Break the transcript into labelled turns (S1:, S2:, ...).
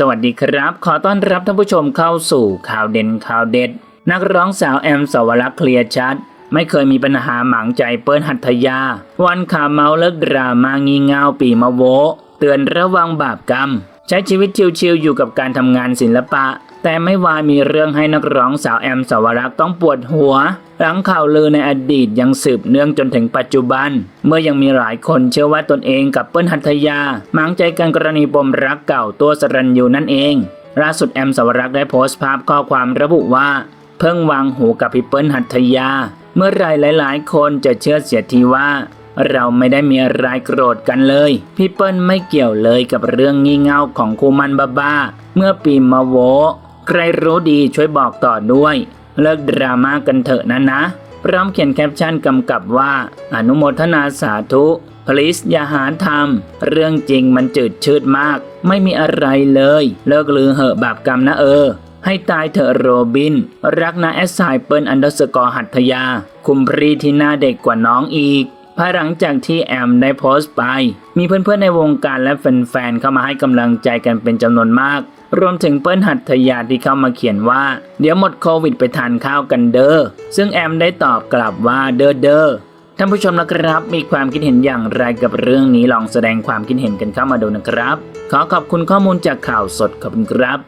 S1: สวัสดีครับ ขอต้อนรับท่านผู้ชมเข้าสู่ข่าวเด่นข่าวเด็ด นักร้องสาวแอมสวรักษ์เคลียร์ชัด ไม่เคยมีปัญหาหมางใจเปิ้ลหัตถยา วันข่าวเมาเลิกดราม่างีเงาปีมาโว เตือนระวังบาปกรรม ใช้ชีวิตชิวๆอยู่กับการทำงานศิลปะ แต่ไม่วายมีเรื่องให้นักร้องสาวแอมสวรักษ์ต้องปวดหัว หลังข่าวลือในอดีตยังสืบเนื่องจนถึงปัจจุบัน เมื่อยังมีหลายคนเชื่อว่าตนเองกับเปิ้ลหัตถยาหมางใจกันกรณีปมรักเก่าตัวสรัญยูนั่นเอง ล่าสุดแอมสวรักษ์ได้โพสต์ภาพข้อความระบุว่า เพิ่งวางหูกับพี่เปิ้ลหัตถยา เมื่อไรหลาย ๆ คนจะเชื่อเสียทีว่า เราไม่ได้มีอะไรโกรธกันเลย พี่เปิ้ลไม่เกี่ยวเลยกับเรื่องงี่เง่าของคูมันบ้าๆเมื่อปีมาโว ใครรู้ดีช่วยบอกต่อด้วย เลิกดราม่ากันเถอะนะนะ พร้อมเขียนแคปชั่นกำกับว่า อนุโมทนาสาธุ พลิสอย่าหาทำเรื่องจริงมันจืดชืดมาก ไม่มีอะไรเลย เลิกลือเหอะบาปกรรมนะเออให้ตายเถอะโรบิน รักนะแอสไซเปิลอันเดอร์สกอร์หัตถยา คุมพรีที่หน้าเด็กกว่าน้องอีก ภายหลังจากที่แอมได้โพสต์ไป มีเพื่อนๆในวงการและแฟนๆเข้ามาให้กำลังใจกันเป็นจำนวนมาก รวมถึงเปิ้ลหัตถยาที่เข้ามาเขียนว่า เดี๋ยวหมดโควิดไปทานข้าวกันเด้อ ซึ่งแอมได้ตอบกลับว่าเด้อเด้อท่านผู้ชมนะครับ มีความคิดเห็นอย่างไรกับเรื่องนี้ลองแสดงความคิดเห็นกันเข้ามาดูนะครับ ขอขอบคุณข้อมูลจากข่าวสดขอบคุณครับ